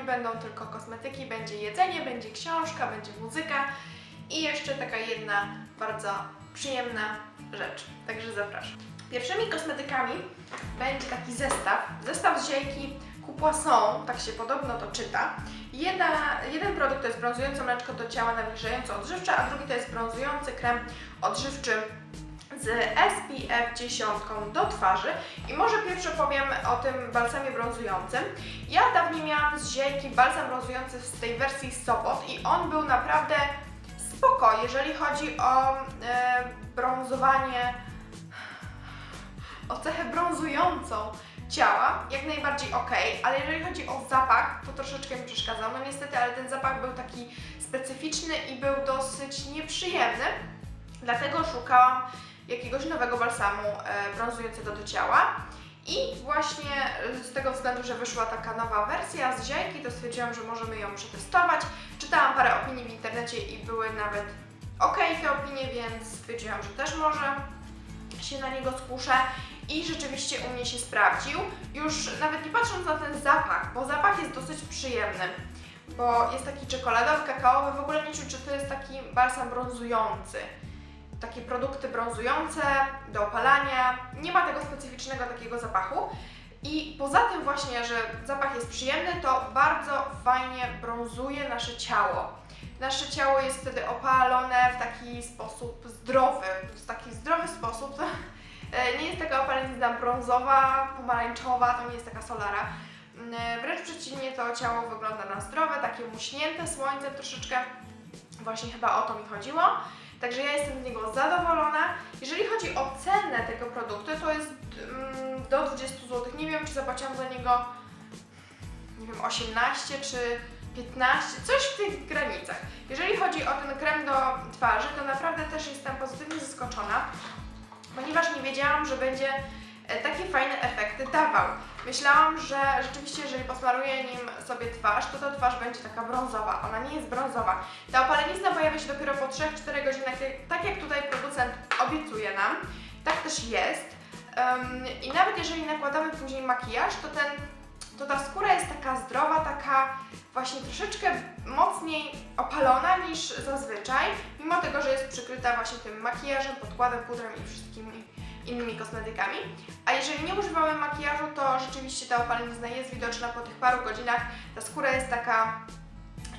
nie będą tylko kosmetyki, będzie jedzenie, będzie książka, będzie muzyka i jeszcze taka jedna bardzo przyjemna rzecz. Także zapraszam. Pierwszymi kosmetykami będzie taki zestaw. Zestaw z ziejki Coupoisson, tak się podobno to czyta. Jedna, jeden produkt to jest brązujące mleczko do ciała nawilżające odżywcze, a drugi to jest brązujący krem odżywczy z SPF 10 do twarzy. I może pierwsze powiem o tym balsamie brązującym. Ja dawniej miałam z ziejki balsam brązujący w tej wersji Sopot i on był naprawdę spoko, jeżeli chodzi o e, brązowanie, o cechę brązującą ciała, jak najbardziej ok, ale jeżeli chodzi o zapach, to troszeczkę mi przeszkadzał. No niestety, ale ten zapach był taki specyficzny i był dosyć nieprzyjemny, dlatego szukałam jakiegoś nowego balsamu e, brązującego do ciała. I właśnie z tego względu, że wyszła taka nowa wersja z ziajki, to stwierdziłam, że możemy ją przetestować. Czytałam parę opinii w internecie i były nawet ok te opinie, więc stwierdziłam, że też może się na niego skuszę i rzeczywiście u mnie się sprawdził. Już nawet nie patrząc na ten zapach, bo zapach jest dosyć przyjemny, bo jest taki czekoladowy, kakaowy, w ogóle nie czuć, że to jest taki balsam brązujący. Takie produkty brązujące do opalania, nie ma tego specyficznego takiego zapachu. I poza tym właśnie, że zapach jest przyjemny, to bardzo fajnie brązuje nasze ciało. Nasze ciało jest wtedy opalone w taki sposób zdrowy, w taki zdrowy sposób. E, Nie jest taka opalenizna brązowa, pomarańczowa, to nie jest taka solara. Mm, Wręcz przeciwnie, to ciało wygląda na zdrowe, takie muśnięte słońcem troszeczkę. Właśnie chyba o to mi chodziło. Także ja jestem z niego zadowolona. Jeżeli chodzi o cenę tego produktu, to jest mm, do 20 zł. Nie wiem, czy zapłaciłam za niego, nie wiem, 18 czy 15, coś w tych granicach. Jeżeli chodzi o ten krem do twarzy, to naprawdę też jestem pozytywnie zaskoczona, ponieważ nie wiedziałam, że będzie e, takie fajne efekty dawał. Myślałam, że rzeczywiście, jeżeli posmaruję nim sobie twarz, to ta twarz będzie taka brązowa. Ona nie jest brązowa. Ta opalenizna pojawia się dopiero po 3-4 godzinach, tak jak tutaj producent obiecuje nam. Tak też jest. Ym, I nawet jeżeli nakładamy później makijaż, to, ten, to ta skóra jest taka zdrowa, taka właśnie troszeczkę mocniej opalona niż zazwyczaj, mimo tego, że jest przykryta właśnie tym makijażem, podkładem, pudrem i wszystkimi innymi kosmetykami. A jeżeli nie używamy makijażu, to rzeczywiście ta opalenizna jest widoczna po tych paru godzinach. Ta skóra jest taka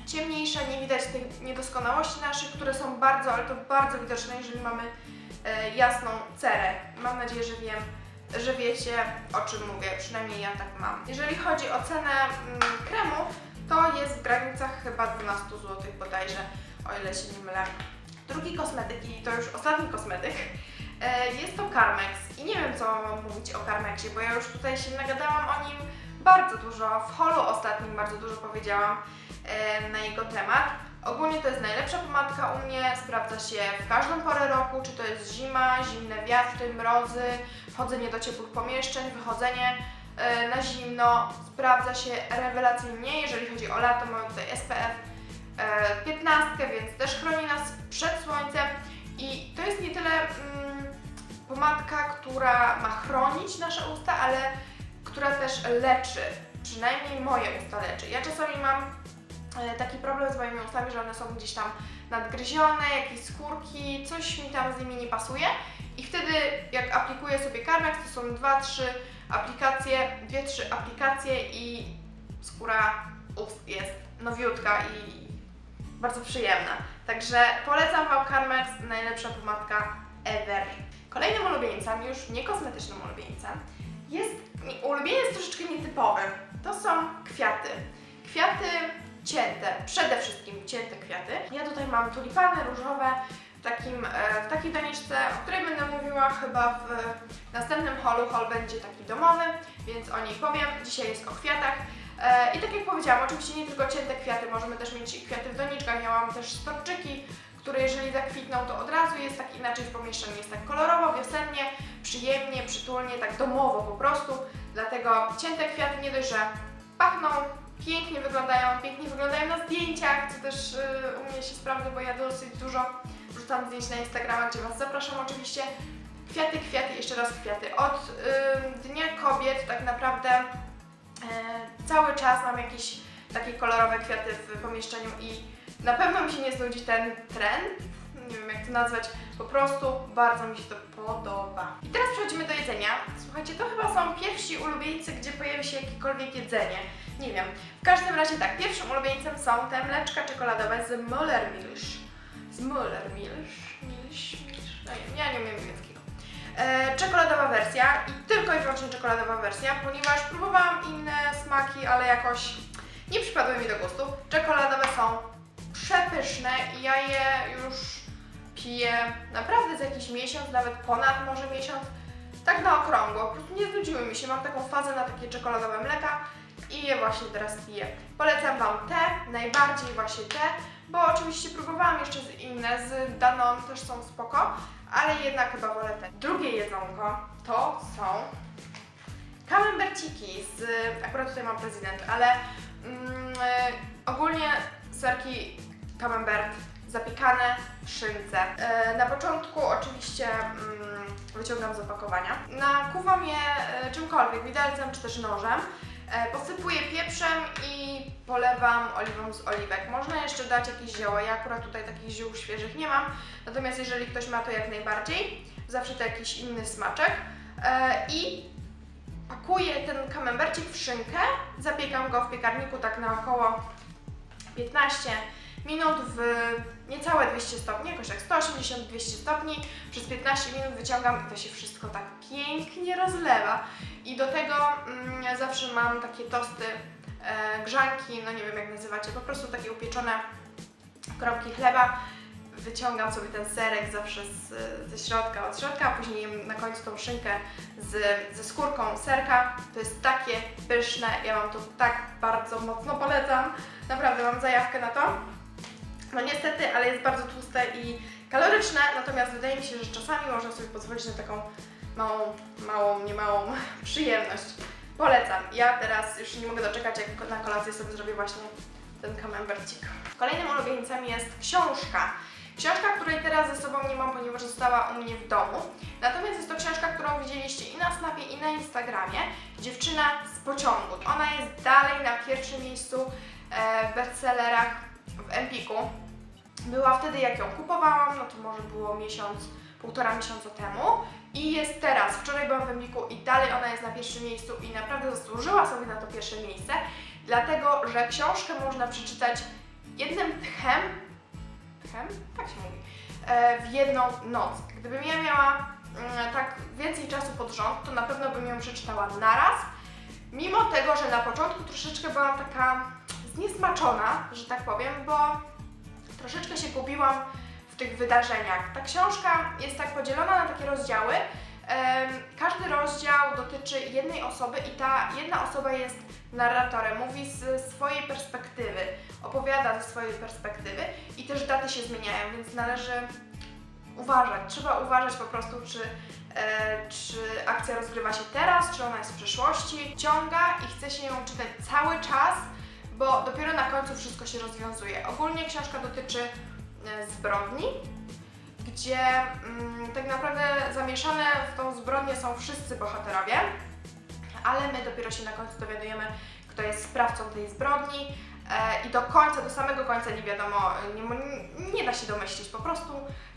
ciemniejsza, nie widać tych niedoskonałości naszych, które są bardzo, ale to bardzo widoczne, jeżeli mamy e, jasną cerę. Mam nadzieję, że wiem, że wiecie o czym mówię, przynajmniej ja tak mam. Jeżeli chodzi o cenę mm, kremu, to jest w granicach chyba 12 zł bodajże, o ile się nie mylę. Drugi kosmetyk i to już ostatni kosmetyk jest to Carmex i nie wiem co mam mówić o Carmexie, bo ja już tutaj się nagadałam o nim bardzo dużo, w holu ostatnim bardzo dużo powiedziałam e, na jego temat. Ogólnie to jest najlepsza pomadka u mnie, sprawdza się w każdą porę roku, czy to jest zima, zimne wiatry, mrozy, wchodzenie do ciepłych pomieszczeń, wychodzenie e, na zimno, sprawdza się rewelacyjnie, jeżeli chodzi o lato, mamy tutaj SPF e, 15, więc też chroni nas przed słońcem i to jest nie tyle mm, pomadka, która ma chronić nasze usta, ale która też leczy, przynajmniej moje usta leczy. Ja czasami mam e, taki problem z moimi ustami, że one są gdzieś tam nadgryzione, jakieś skórki, coś mi tam z nimi nie pasuje i wtedy jak aplikuję sobie Carmex, to są dwa, trzy aplikacje, dwie, trzy aplikacje i skóra ust jest nowiutka i bardzo przyjemna. Także polecam Wam Carmex, najlepsza pomadka ever. Kolejnym ulubieńcem, już nie kosmetycznym ulubieńcem, jest, ulubieniec troszeczkę nietypowy. To są kwiaty. Kwiaty cięte, przede wszystkim cięte kwiaty. Ja tutaj mam tulipany różowe w, takim, e, w takiej doniczce, o której będę mówiła chyba w następnym holu. Hol będzie taki domowy, więc o niej powiem. Dzisiaj jest o kwiatach. E, I tak jak powiedziałam, oczywiście nie tylko cięte kwiaty, możemy też mieć kwiaty w doniczkach. Ja mam też storczyki, które jeżeli zakwitną, to od razu jest tak inaczej w pomieszczeniu. Jest tak kolorowo, wiosennie, przyjemnie, przytulnie, tak domowo po prostu. Dlatego cięte kwiaty nie dość, że pachną, pięknie wyglądają, pięknie wyglądają na zdjęciach, co też y, u mnie się sprawdza, bo ja dosyć dużo wrzucam zdjęć na Instagrama, gdzie Was zapraszam oczywiście. Kwiaty, kwiaty, jeszcze raz kwiaty. Od y, Dnia Kobiet tak naprawdę e, czas mam jakieś takie kolorowe kwiaty w pomieszczeniu i na pewno mi się nie znudzi ten trend, nie wiem jak to nazwać, po prostu bardzo mi się to podoba. I teraz przechodzimy do jedzenia. Słuchajcie, to chyba są pierwsi ulubieńcy, gdzie pojawi się jakiekolwiek jedzenie. Nie wiem. W każdym razie tak, pierwszym ulubieńcem są te mleczka czekoladowe z Müllermilch. Z Müllermilch. Milch, Milch. No nie, ja nie umiem niemieckiego. E, czekoladowa wersja i tylko i wyłącznie czekoladowa wersja, ponieważ próbowałam inne smaki, ale jakoś nie przypadły mi do gustu. Czekoladowe są przepyszne i ja je już piję naprawdę za jakiś miesiąc, nawet ponad może miesiąc, tak na okrągło. Po prostu nie znudziły mi się. Mam taką fazę na takie czekoladowe mleka i je właśnie teraz piję. Polecam Wam te, najbardziej właśnie te, bo oczywiście próbowałam jeszcze z inne, z Danon też są spoko, ale jednak chyba wolę te. Drugie jedzonko to są Camemberciki z, akurat tutaj mam prezydent, ale mm, ogólnie serki camembert zapiekane w szynce. E, na początku oczywiście mm, wyciągam z opakowania. Nakuwam je e, czymkolwiek, widelcem czy też nożem. E, posypuję pieprzem i polewam oliwą z oliwek. Można jeszcze dać jakieś zioła, ja akurat tutaj takich ziół świeżych nie mam, natomiast jeżeli ktoś ma to jak najbardziej, zawsze to jakiś inny smaczek. I pakuję ten kamembercik w szynkę, zapiekam go w piekarniku tak na około 15 minut w niecałe 200 stopni, jakoś tak 180-200 stopni. Przez 15 minut wyciągam i to się wszystko tak pięknie rozlewa. I do tego mm, zawsze mam takie tosty, e, grzanki, no nie wiem jak nazywacie, po prostu takie upieczone kromki chleba. Wyciągam sobie ten serek zawsze z, ze środka, od środka, a później na końcu tą szynkę z, ze skórką serka. To jest takie pyszne, ja Wam to tak bardzo mocno polecam. Naprawdę mam zajawkę na to. No niestety, ale jest bardzo tłuste i kaloryczne, natomiast wydaje mi się, że czasami można sobie pozwolić na taką małą, małą, niemałą przyjemność. Polecam. Ja teraz już nie mogę doczekać, jak na kolację sobie zrobię właśnie ten camembercik. Kolejnym ulubieńcem jest książka. Książka, której teraz ze sobą nie mam, ponieważ została u mnie w domu. Natomiast jest to książka, którą widzieliście i na Snapie, i na Instagramie. Dziewczyna z pociągu. Ona jest dalej na pierwszym miejscu e, w bestsellerach w Empiku. Była wtedy, jak ją kupowałam, no to może było miesiąc, półtora miesiąca temu. I jest teraz. Wczoraj byłam w Empiku i dalej ona jest na pierwszym miejscu i naprawdę zasłużyła sobie na to pierwsze miejsce, dlatego że książkę można przeczytać jednym tchem, tchem? Tak się mówi, e, w jedną noc. Gdybym ja miała mm, tak więcej czasu pod rząd, to na pewno bym ją przeczytała naraz. Mimo tego, że na początku troszeczkę byłam taka zniesmaczona, że tak powiem, bo troszeczkę się gubiłam w tych wydarzeniach. Ta książka jest tak podzielona na takie rozdziały. Każdy rozdział dotyczy jednej osoby i ta jedna osoba jest narratorem, mówi z swojej perspektywy, opowiada ze swojej perspektywy i też daty się zmieniają, więc należy uważać. Trzeba uważać po prostu, czy, e, czy akcja rozgrywa się teraz, czy ona jest w przyszłości. Ciąga i chce się ją czytać cały czas, bo dopiero na końcu wszystko się rozwiązuje. Ogólnie książka dotyczy e, zbrodni, gdzie mm, tak naprawdę zamieszane w tą zbrodnię są wszyscy bohaterowie, ale my dopiero się na końcu dowiadujemy, kto jest sprawcą tej zbrodni i do końca, do samego końca nie wiadomo, nie, nie da się domyślić, po prostu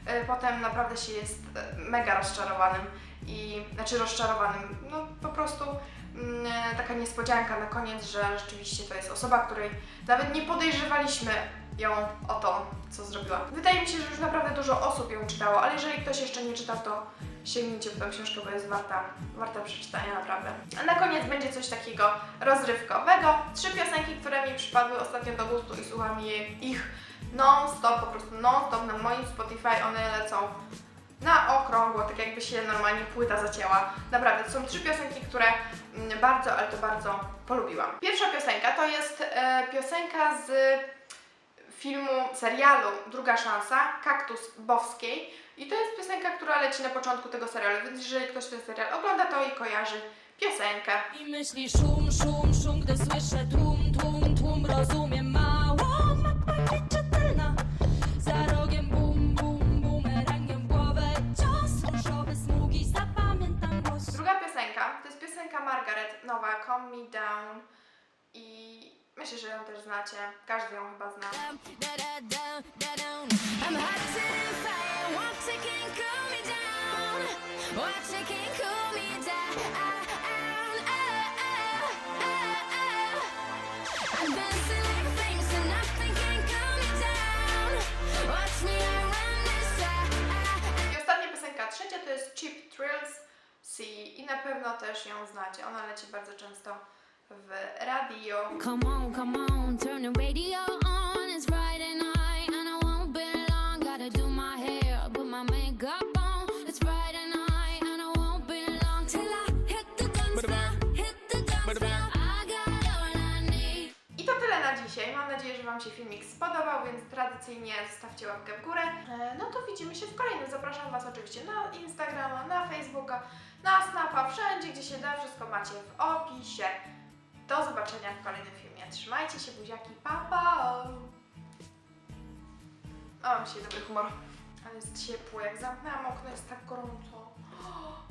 e, potem naprawdę się jest e, mega rozczarowanym i, znaczy rozczarowanym, no po prostu mm, e, taka niespodzianka na koniec, że rzeczywiście to jest osoba, której nawet nie podejrzewaliśmy ją o to, co zrobiła. Wydaje mi się, że już naprawdę dużo osób ją czytało, ale jeżeli ktoś jeszcze nie czytał, to sięgnijcie po tę książkę, bo jest warta, warta przeczytania naprawdę. A na koniec będzie coś takiego rozrywkowego. Trzy piosenki, które mi przypadły ostatnio do gustu i słucham je, ich non-stop, po prostu non-stop na moim Spotify, one lecą na okrągło, tak jakby się normalnie płyta zacięła. Naprawdę, to są trzy piosenki, które mm, bardzo, ale to bardzo polubiłam. Pierwsza piosenka to jest e, piosenka z filmu, serialu Druga Szansa, Kaktus Bowskiej. I to jest piosenka, która leci na początku tego serialu, więc jeżeli ktoś ten serial ogląda, to i kojarzy piosenkę. I myśli szum, szum, szum, gdy słyszę tłum, tłum, tłum, rozumiem mało mapa czytelna. Za rogiem bum, bum, bumerangiem głowę cios, różowe smugi, zapamiętam głos. Druga piosenka to jest piosenka Margaret, nowa, Calm Me Down. i myślę, że ją też znacie. Każdy ją chyba zna. I ostatnia piosenka, trzecia, to jest Cheap Thrills. See i na pewno też ją znacie. Ona leci bardzo często w radio. Come on, come on, turn the radio on. It's Friday night and I won't be long. Gotta do my hair, put my makeup on. It's Friday night and I won't be long till I hit the dance floor, hit the dance floor. I got all I need. I to tyle na dzisiaj. Mam nadzieję, że Wam się filmik spodobał, więc tradycyjnie zostawcie łapkę w górę. E, No to widzimy się w kolejnym. Zapraszam Was oczywiście na Instagrama, na Facebooka, na Snapa, wszędzie gdzie się da. Wszystko macie w opisie. Do zobaczenia w kolejnym filmie. Trzymajcie się, buziaki, pa pa! O, mam dzisiaj dobry humor. Ale jest ciepło, jak zamknęłam okno jest tak gorąco.